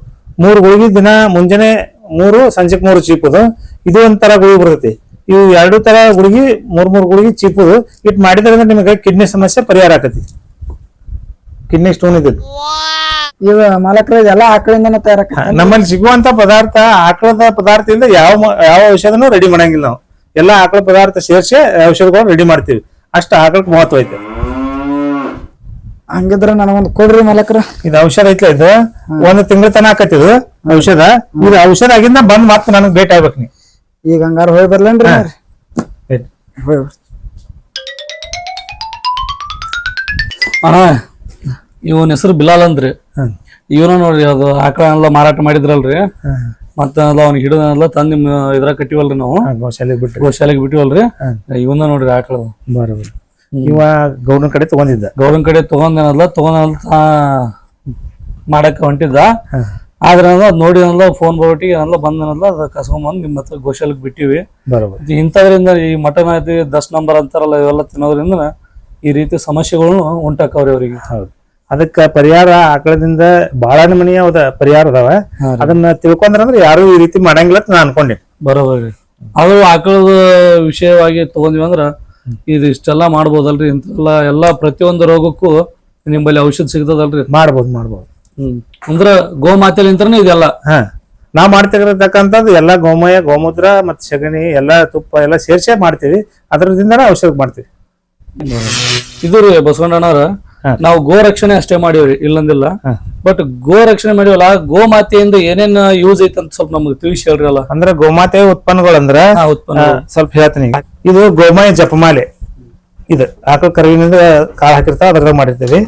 ಮೂರು ಗುಳಿಗೆ ದಿನ ಮುಂಜಾನೆ ಮೂರು ಸಂಜೆಕ್ ಮೂರು ಚೀಪದು ಇದು ಒಂಥರ ಗುಳಿಗೆ ಬರ್ತೈತಿ. ಇವು ಎರಡು ತರ ಗುಳಿಗೆ ಮೂರ್ ಮೂರ್ ಗುಳಿಗೆ ಚೀಪದು ಇಟ್ ಮಾಡಿದ್ರಿಂದ ನಿಮಗೆ ಕಿಡ್ನಿ ಸಮಸ್ಯೆ ಪರಿಹಾರ ಆಕತಿ. ಕಿಡ್ನಿ ಸ್ಟೋನ್ ಇದೆ. ಇವ ಮಲಕ್ರ ಎಲ್ಲ ಆಕಳಿಂದನ ತಯಾರಾಕ ಹಾ, ನಮ್ಮಲ್ಲಿ ಸಿಗುವಂತ ಪದಾರ್ಥ ಆಕಳದ ಪದಾರ್ಥದಿಂದ ಯಾವ ಯಾವ ಔಷಧನೂ ರೆಡಿ ಮಾಡಂಗಿಲ್ಲ ನಾವು. ಎಲ್ಲಾ ಆಕಳ ಪದಾರ್ಥ ಸೇರಿಸಿ ಔಷಧಗಳು ರೆಡಿ ಮಾಡ್ತೀವಿ. ಅಷ್ಟ ಆಕಳಕ್ಕೆ ಮಹತ್ವ ಐತೆ. ಹಂಗಿದ್ರ ನನಗೊಂದು ಕೊಡ್ರಿ ಮಾಲಕ್ರ. ಇದು ಔಷಧ ಐತ್ಲ ಇದು? ಒಂದು ತಿಂಗಳ ತನ ಆಕತಿ ಇದು ಔಷಧ. ಇದು ಔಷಧ ಆಗಿಂದ ಬಂದ್ ಮತ್ತೆ ನನಗೆ ಭೇಟಿ ಆಗ್ಬೇಕು ನೀ ಈಗ ಹಂಗಾರ ಹೋಗಿ ಬರ್ಲೇನ್ರಿ ಭೇಟಿ. ಹೋಗಿ ಅಣ್ಣ ಇವನ್ ಹೆಸರು ಬಿಲಾಲ್ ಅಂದ್ರಿ. ಇವನು ನೋಡ್ರಿ ಅದು ಆಕಳ ಎಲ್ಲ ಮಾರಾಟ ಮಾಡಿದ್ರಲ್ರಿ. ಮತ್ತ ಅವ್ನಿಗೆ ಹಿಡಿದೆಲ್ಲ ತಂದ್ ನಿಮ್ ಇದ್ರಾಗ ಕಟ್ಟಿವಲ್ರಿ ನಾವು. ಗೋಶಾಲೆಗೆ ಬಿಟ್ಟಿವಲ್ರಿ. ಇವನ್ನ ನೋಡ್ರಿ ಆಕಳ ಬರೋಬರ್. ಇವ ಗೌಡನ ಕಡೆ ತಗೊಂಡಿದ್ದ. ಗೌಡನ ಕಡೆ ತಗೊಂಡೇನಲ್ಲ ತಗೊಂಡಲ್ಲ ಮಾಡಕ್ ಹೊಂಟಿದ್ದ. ಆದ್ರ ನೋಡಿನಲ್ಲ ಫೋನ್ ಬರೋಟಿ ಏನಲ್ಲ ಬಂದನಲ್ಲ ಅದ ಕಸ್ಕೊಂಬಂದ್ ನಿಮ್ಮ ಹತ್ರ ಬಿಟ್ಟಿವಿ. ಬರೋಬರ್. ಇಂಥದ್ರಿಂದ ಈ ಮಟನ್ ಆಯ್ತು ದಸ್ ನಂಬರ್ ಅಂತಾರಲ್ಲ ಇವೆಲ್ಲ ತಿನ್ನೋದ್ರಿಂದ ಈ ರೀತಿ ಸಮಸ್ಯೆಗಳನ್ನು ಉಂಟಾಕವ್ರಿ ಅವರಿಗೆ. ಹೌದು. ಅದಕ್ಕ ಪರಿಹಾರ ಆಕಳದಿಂದ ಬಹಳ ನಮನಿ ಅದ ಪರಿಹಾರ ಅದಾವ. ಅದನ್ನ ತಿಳ್ಕೊಂಡ್ರ ಅಂದ್ರೆ ಯಾರು ಈ ರೀತಿ ಮಾಡಂಗಿಲ್ಲ ಅಂತ ನಾ ಅನ್ಕೊಂಡೆ ಬರೋಬರಿ ಅದು ಆಕಳದ ವಿಷಯವಾಗಿ ತಗೊಂಡ್ವಿ ಅಂದ್ರ ಇದು ಇಷ್ಟೆಲ್ಲ ಮಾಡ್ಬೋದಲ್ರಿ ಇಂಥೆಲ್ಲ ಎಲ್ಲಾ ಪ್ರತಿಯೊಂದು ರೋಗಕ್ಕೂ ನಿಮ್ಮಲ್ಲಿ ಔಷಧ ಸಿಗ್ತದಲ್ರಿ. ಮಾಡ್ಬೋದು ಮಾಡ್ಬೋದು. ಹ್ಮ್. ಅಂದ್ರ ಗೋಮಾತೆಲಿಂತ್ರನೇ ಇದೆಲ್ಲ ಹಾ. ನಾವ್ ಮಾಡ್ತಿರತಕ್ಕಂಥದ್ದು ಎಲ್ಲಾ ಗೋಮಯ ಗೋಮೂತ್ರ ಮತ್ತು ಸಗಣಿ ಎಲ್ಲ ತುಪ್ಪ ಎಲ್ಲ ಸೇರಿಸೇ ಮಾಡ್ತೀವಿ. ಅದರದಿಂದನೇ ಔಷಧ ಮಾಡ್ತೀವಿ. ಇದು ರೀ ಬಸವಣ್ಣನವ್ರ. ನಾವು ಗೋ ರಕ್ಷಣೆ ಅಷ್ಟೇ ಮಾಡೀವ್ರಿ ಇಲ್ಲಂದಿಲ್ಲ. ಬಟ್ ಗೋ ರಕ್ಷಣೆ ಮಾಡಿವಲ್ಲ ಗೋಮಾತೆಯಿಂದ ಏನೇನ್ ಯೂಸ್ ಐತೆ ಅಂತ ಸ್ವಲ್ಪ ನಮ್ಗೆ ತಿಳಿಸಿ ಹೇಳ್ರಲ್ಲ ಅಂದ್ರೆ ಗೋಮಾತೆ ಉತ್ಪನ್ನಗಳು ಅಂದ್ರೆ ಉತ್ಪನ್ನ. ಸ್ವಲ್ಪ ಹೇಳ್ತೀನಿ ಇದು ಗೋಮಾಯ ಜಪಮಾಲೆ. ಇದು ಆಕಳ ಕರುವಿನಿಂದ ಕಾಳು ಹಾಕಿರ್ತಾವ ಅದ್ರಾಗ ಮಾಡಿರ್ತೀವಿ.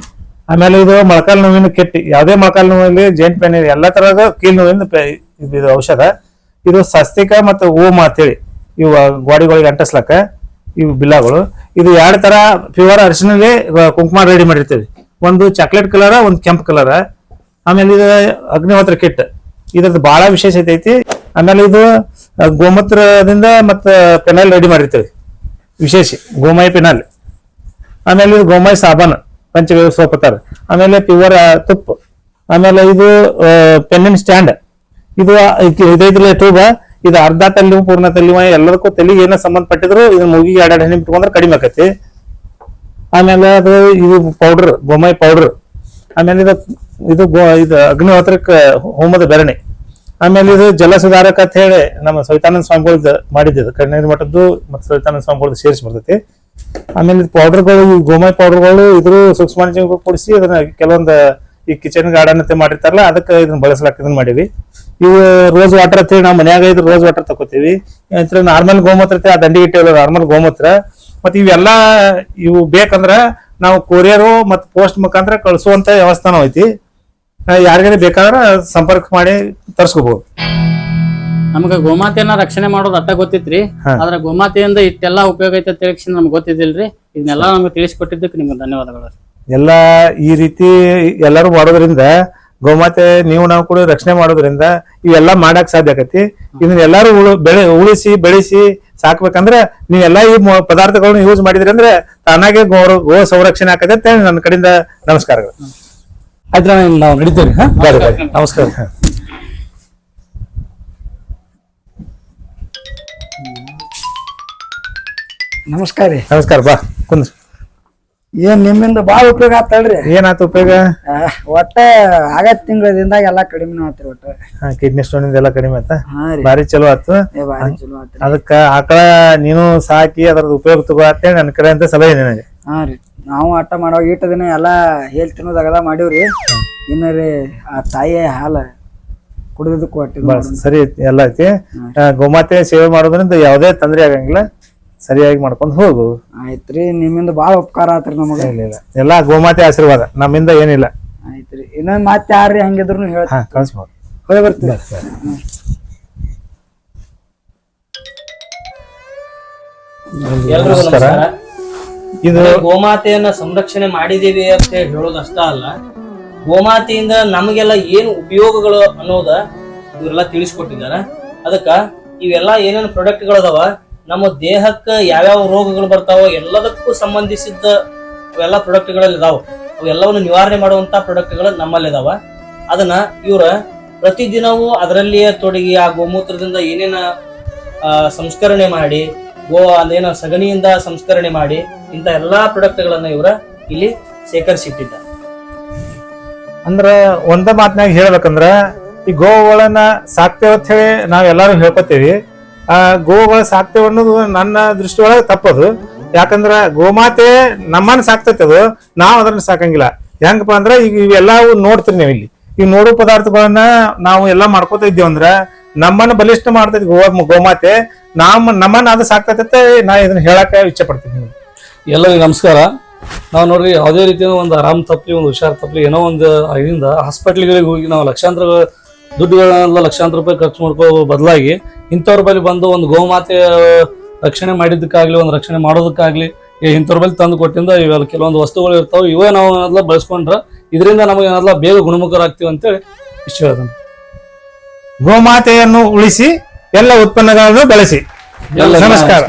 ಆಮೇಲೆ ಇದು ಮೊಳಕಾಲ್ ನೋವಿನ ಕೆಟ್ಟಿ. ಯಾವುದೇ ಮೊಳಕಾಲ್ ನೋವಿನಲ್ಲಿ ಜೇಂಟ್ ಪೇನ್ ಎಲ್ಲಾ ತರಹದ ಕೀಲ್ ನೋವಿನ ಇದು ಇದು ಔಷಧ. ಇದು ಸಸ್ತಿಕ ಮತ್ತು ಓಮ ಅಂತೇಳಿ ಇವು ಗೋಡಿಗಳಿಗೆ ಅಂಟಿಸ್ಲಕ್ಕ. ಇವು ಬಿಲ್ಲಾಗಳು. ಇದು ಎರಡು ತರ ಪ್ಯೂರ್ ಅರಿಶಿನಲ್ಲಿ ಕುಂಕುಮ ರೆಡಿ ಮಾಡಿರ್ತೇವೆ ಒಂದು ಚಾಕ್ಲೇಟ್ ಕಲರ್ ಒಂದು ಕೆಂಪು ಕಲರ್ ಆಮೇಲೆ ಇದು ಅಗ್ನಿಹೋತ್ರ ಕಿಟ್ ಇದ್ರದ್ದು ಬಹಳ ವಿಶೇಷತೆ ಐತಿ. ಆಮೇಲೆ ಇದು ಗೋಮೂತ್ರದಿಂದ ಮತ್ತ ಪೆನಲ್ ರೆಡಿ ಮಾಡಿರ್ತೇವೆ ವಿಶೇಷ, ಗೋಮಯ ಪೆನಲ್ ಆಮೇಲೆ ಇದು ಗೋಮಯ ಸಾಬಾನು ಸೋಪ್ ತರ ಆಮೇಲೆ ಪ್ಯೂರ್ ತುಪ್ಪ. ಆಮೇಲೆ ಇದು ಪೆನ್ನಿನ ಸ್ಟ್ಯಾಂಡ್. ಇದು ಇದೈತಿಲ್ಲ ಟ್ಯೂಬ ಇದು ಅರ್ಧ ತಲೆ ಪೂರ್ಣ ತಲ್ಲಿ ಎಲ್ಲದಕ್ಕೂ ತಲೆಗೆ ಏನ ಸಂಬಂಧಪಟ್ಟಿದ್ರು ಇದನ್ನ ಮೂಗಿಗೆ ಎರಡೆರಡು ಹಣ್ಣು ಬಿಟ್ಕೊಂಡ್ರೆ ಕಡಿಮೆ ಆಕತಿ. ಆಮೇಲೆ ಅದು ಇದು ಪೌಡರ್ ಗೋಮಾಯಿ ಪೌಡರ್ ಆಮೇಲೆ ಇದು ಇದು ಇದು ಅಗ್ನಿಹೋತ್ರಕ್ಕೆ ಹೋಮದ ಬೆರಣೆ. ಆಮೇಲೆ ಇದು ಜಲ ಸುಧಾರಕ ಅಂತ ಹೇಳಿ ನಮ್ಮ ಸವಿತಾನಂದ ಸ್ವಾಮಿಗಳದ್ದು ಮಾಡಿದ್ದು ಕಣ್ಣೀರ್ ಮಠದ್ದು ಮತ್ತು ಸವಿತಾನಂದ ಸ್ವಾಮಿಗಳದ್ದು ಸೇರಿಸಿ ಬರ್ತೈತಿ ಆಮೇಲೆ ಪೌಡರ್ಗಳು ಗೋಮಯ ಪೌಡರ್ಗಳು ಇದ್ರ ಸೂಕ್ಷ್ಮ ಕೊಡಿಸಿ ಅದನ್ನ ಕೆಲವೊಂದು ಈ ಕಿಚನ್ ಗಾರ್ಡನ್ ಅಂತ ಮಾಡಿರ್ತಾರಲ್ಲ ಅದಕ್ಕೆ ಇದನ್ನ ಬಳಸಲಾಕ ಇದನ್ನ ಮಾಡಿವಿ. ಇವು ರೋಸ್ ವಾಟರ್ ಅಂತ ಹೇಳಿ ನಾವು ಮನ್ಯಾಗ ಇದ್ರ ರೋಸ್ ವಾಟರ್ ತಗೋತೀವಿ. ನಾರ್ಮಲ್ ಗೋಮೂತ್ರ ಆ ದಂಡಿ ಇಟ್ಟಿವಲ್ಲ ನಾರ್ಮಲ್ ಗೋಮೂತ್ರ. ಮತ್ತೆ ಇವೆಲ್ಲ ಇವು ಬೇಕಂದ್ರ ನಾವು ಕೊರಿಯರು ಮತ್ತು ಪೋಸ್ಟ್ ಮುಖಾಂತರ ಕಳಿಸುವಂತ ವ್ಯವಸ್ಥಾನ ಐತಿ. ಯಾರಿಗಾರ ಬೇಕಾದ್ರೆ ಸಂಪರ್ಕ ಮಾಡಿ ತರಿಸ್ಕೋಬಹುದು ನಮ್ಗೆ ಗೋಮಾತೆಯನ್ನ ರಕ್ಷಣೆ ಮಾಡೋದು ಅಟ್ಟ ಗೊತ್ತಿತ್ರಿ. ಆದ್ರೆ ಗೋಮಾತೆಯಿಂದ ಇಷ್ಟೆಲ್ಲಾ ಉಪಯೋಗ ಐತೆ ತಿಳಿಸಿ ನಮ್ಗೆ ಗೊತ್ತಿದ್ದಿಲ್ರಿ. ಇದನ್ನೆಲ್ಲ ನಮ್ಗೆ ತಿಳಿಸ್ಕೊಟ್ಟಿದ್ದಕ್ಕೆ ನಿಮ್ಗೆ ಧನ್ಯವಾದಗಳು. ಎಲ್ಲ ಈ ರೀತಿ ಎಲ್ಲರೂ ಮಾಡೋದ್ರಿಂದ ಗೋಮಾತೆ ನೀವು ನಾವು ಕೂಡ ರಕ್ಷಣೆ ಮಾಡೋದ್ರಿಂದ ಇವೆಲ್ಲ ಮಾಡಕ್ ಸಾಧ್ಯ ಆಕತಿ. ಇದನ್ನ ಎಲ್ಲಾರು ಬೆಳೆ ಉಳಿಸಿ ಬೆಳೆಸಿ ಸಾಕ್ಬೇಕಂದ್ರೆ ನೀವೆಲ್ಲ ಈ ಪದಾರ್ಥಗಳನ್ನ ಯೂಸ್ ಮಾಡಿದ್ರಿ ಅಂದ್ರೆ ತಾನಾಗೆ ಗೋ ಗೋ ಸಂರಕ್ಷಣೆ ಆಕತೆ ಅಂತ ಹೇಳಿ ನನ್ನ ಕಡೆಯಿಂದ ನಮಸ್ಕಾರಗಳು. ಆಯ್ತು ನಾವು ನಡೀತೇವೆ. ನಮಸ್ಕಾರ. ನಮಸ್ಕಾರ ರೀ. ನಮಸ್ಕಾರ ಬಾ ಕುಂದ್ರ. ಏನ್ ನಿಮ್ಮಿಂದ ಬಾಳ ಉಪಯೋಗ ಆತಲ್ರಿ ಏನಾಯ್ತು ಉಪಯೋಗ? ಒಟ್ಟ ಆಗತ್ ತಿಂಗಳದಿಂದಾಗ ಎಲ್ಲಾ ಕಡಿಮೆ ಆತ್ರಿ ಒಟ್ಟ. ಕಿಡ್ನಿ ಸ್ಟೋನ್ ಎಲ್ಲ ಕಡಿಮೆ ರೀ. ಬಾರಿ ಚಲೋ ಆತ್ರಿ. ಅದಕ್ಕ ಆಕಳ ನೀನು ಸಾಕಿ ಅದ್ರದ್ದು ಉಪಯೋಗ ತಗೋ ಅಂತೇಳಿ ನನ್ನ ಕಡೆ ಅಂತ ಸಲಹೆ ನಿನಗೆ. ಹಾ ರೀ. ನಾವು ಆಟ ಮಾಡೋ ಈಟ ದಿನ ಎಲ್ಲಾ ಹೇಳ್ ತಿನ್ನೋದಾಗದ ಮಾಡೀವ್ರಿ. ಇನ್ನ ರೀ ಆ ತಾಯಿ ಹಾಲ ಕುಡಿದಕ್ಕೂ ಸರಿ ಐತಿ. ಎಲ್ಲ ಐತಿ ಗೋಮಾತೆ ಸೇವೆ ಮಾಡೋದ್ರಿಂದ ಯಾವುದೇ ತೊಂದರೆ ಆಗಂಗಿಲ್ಲ. ಸರಿಯಾಗಿ ಮಾಡ್ಕೊಂಡು ಹೋಗು. ಆಯ್ತ್ರಿ ನಿಮ್ಮಿಂದ ಬಾಳ ಉಪಕಾರ ಆತ್ರಿ ನಮಗ. ಇಲ್ಲ ಎಲ್ಲಾ ಗೋಮಾತೆ ಆಶೀರ್ವಾದ ನಮ್ಮಿಂದ ಏನಿಲ್ಲ. ಆಯ್ತ್ರಿ ಇನ್ನೊಂದ್ ಮಾತೆ ಯಾರ್ರಿ ಹಂಗಿದ್ರು ಹೇಳ್ತೀನಿ ಹಾ ಕಳಿಸ್ಬೋದು. ಹೋಗಿ ಬರ್ತೀವಿ. ಎಲ್ರಿಗೂ ನಮಸ್ಕಾರ. ನಮಸ್ಕಾರ. ಇದು ಗೋಮಾತೆಯನ್ನ ಸಂರಕ್ಷಣೆ ಮಾಡಿದೀವಿ ಅಂತ ಹೇಳೋದಷ್ಟ ಅಲ್ಲ. ಗೋಮಾತೆಯಿಂದ ನಮಗೆಲ್ಲ ಏನು ಉಪಯೋಗಗಳು ಅನ್ನೋದ ಇವರೆಲ್ಲ ತಿಳಿಸ್ಕೊಟ್ಟಿದ್ದಾರೆ. ಅದಕ್ಕ ಇವೆಲ್ಲ ಏನೇನು ಪ್ರಾಡಕ್ಟ್ಗಳದಾವ ನಮ್ಮ ದೇಹಕ್ಕ ಯಾವ್ಯಾವ ರೋಗಗಳು ಬರ್ತಾವೋ ಎಲ್ಲದಕ್ಕೂ ಸಂಬಂಧಿಸಿದ ಅವೆಲ್ಲ ಪ್ರೊಡಕ್ಟ್ಗಳಲ್ಲಿ ಇದಾವ ಅವೆಲ್ಲವನ್ನು ನಿವಾರಣೆ ಮಾಡುವಂತ ಪ್ರೊಡಕ್ಟ್ಗಳು ನಮ್ಮಲ್ಲಿ ಇದಾವ ಅದನ್ನ ಇವ್ರ ಪ್ರತಿದಿನವೂ ಅದರಲ್ಲಿಯೇ ತೊಡಗಿ ಆ ಗೋಮೂತ್ರದಿಂದ ಏನೇನ ಸಂಸ್ಕರಣೆ ಮಾಡಿ, ಗೋ ಅದೇನ ಸಗಣಿಯಿಂದ ಸಂಸ್ಕರಣೆ ಮಾಡಿ ಇಂಥ ಎಲ್ಲಾ ಪ್ರೊಡಕ್ಟ್ಗಳನ್ನು ಇವರ ಇಲ್ಲಿ ಶೇಖರಿಸಿಟ್ಟಿದ್ದ. ಅಂದ್ರ ಒಂದ ಮಾತ್ನಾಗ ಹೇಳ್ಬೇಕಂದ್ರ ಈ ಗೋವುಗಳನ್ನ ಸಾಕ್ತೇವೆ ಅಂತ ಹೇಳಿ ನಾವ್ ಹೇಳ್ಕೊತೇವಿ. ಆ, ಗೋವುಗಳ ಸಾಕ್ತೇವೆ ಅನ್ನೋದು ನನ್ನ ದೃಷ್ಟಿಯೊಳಗೆ ತಪ್ಪು ತಪ್ಪದು. ಯಾಕಂದ್ರ ಗೋಮಾತೆ ನಮ್ಮನ್ನ ಸಾಕ್ತೈತೆ ಅದು, ನಾವು ಅದನ್ನ ಸಾಕಂಗಿಲ್ಲ. ಹೆಂಗಪ್ಪ ಅಂದ್ರೆ ಈಗ ಇವೆಲ್ಲವೂ ನೋಡ್ತೀರಿ ನೀವು ಇಲ್ಲಿ. ಈ ನೋಡು ಪದಾರ್ಥಗಳನ್ನ ನಾವು ಎಲ್ಲ ಮಾಡ್ಕೋತಾ ಇದ್ದೇವೆ ಅಂದ್ರ ನಮ್ಮನ್ನ ಬಲಿಷ್ಠ ಮಾಡ್ತೈತಿ ಗೋ ಗೋಮಾತೆ. ನಮ್ಮ ನಮ್ಮನ್ನ ಅದು ಸಾಕ್ತೈತೆ ನಾ ಇದನ್ನ ಹೇಳಕ್ಕೆ ಇಚ್ಛೆ ಪಡ್ತೀನಿ. ಎಲ್ಲರಿಗೂ ನಮಸ್ಕಾರ. ನಾವು ನೋಡ್ರಿ ಯಾವುದೇ ರೀತಿಯ ಒಂದು ಆರಾಮ್ ತಪ್ಪಲಿ, ಒಂದು ಹುಷಾರ್ ತಪ್ಪಲಿ, ಏನೋ ಒಂದು ಇದರಿಂದ ಹಾಸ್ಪಿಟ್ಲ್ಗಳಿಗೆ ಹೋಗಿ ನಾವು ಲಕ್ಷಾಂತರ ದುಡ್ಡುಗಳನ್ನೆಲ್ಲ ಲಕ್ಷಾಂತರ ರೂಪಾಯಿ ಖರ್ಚು ಮಾಡ್ಕೋ ಬದಲಾಗಿ ಇಂಥವ್ರ ಬಳಿ ಬಂದು ಒಂದು ಗೋಮಾತೆ ರಕ್ಷಣೆ ಮಾಡಿದ್ದಕ್ಕಾಗ್ಲಿ ಒಂದು ರಕ್ಷಣೆ ಮಾಡೋದಕ್ಕಾಗ್ಲಿ ಇಂಥವ್ರ ಬಳಿ ತಂದು ಕೊಟ್ಟಿಂದ ಇವೆಲ್ಲ ಕೆಲವೊಂದು ವಸ್ತುಗಳು ಇರ್ತಾವೆ ಇವೇ ನಾವು ಏನಾದ್ಲ ಬಳಸ್ಕೊಂಡ್ರೆ ಇದರಿಂದ ನಮಗೆ ಏನಾದ್ಲ ಬೇಗ ಗುಣಮುಖರಾಗ್ತೀವಿ ಅಂತೇಳಿ ಇಷ್ಟ ಹೇಳ್ತೀನಿ. ಗೋಮಾತೆಯನ್ನು ಉಳಿಸಿ ಎಲ್ಲ ಉತ್ಪನ್ನಗಳನ್ನು ಬೆಳೆಸಿ. ನಮಸ್ಕಾರ.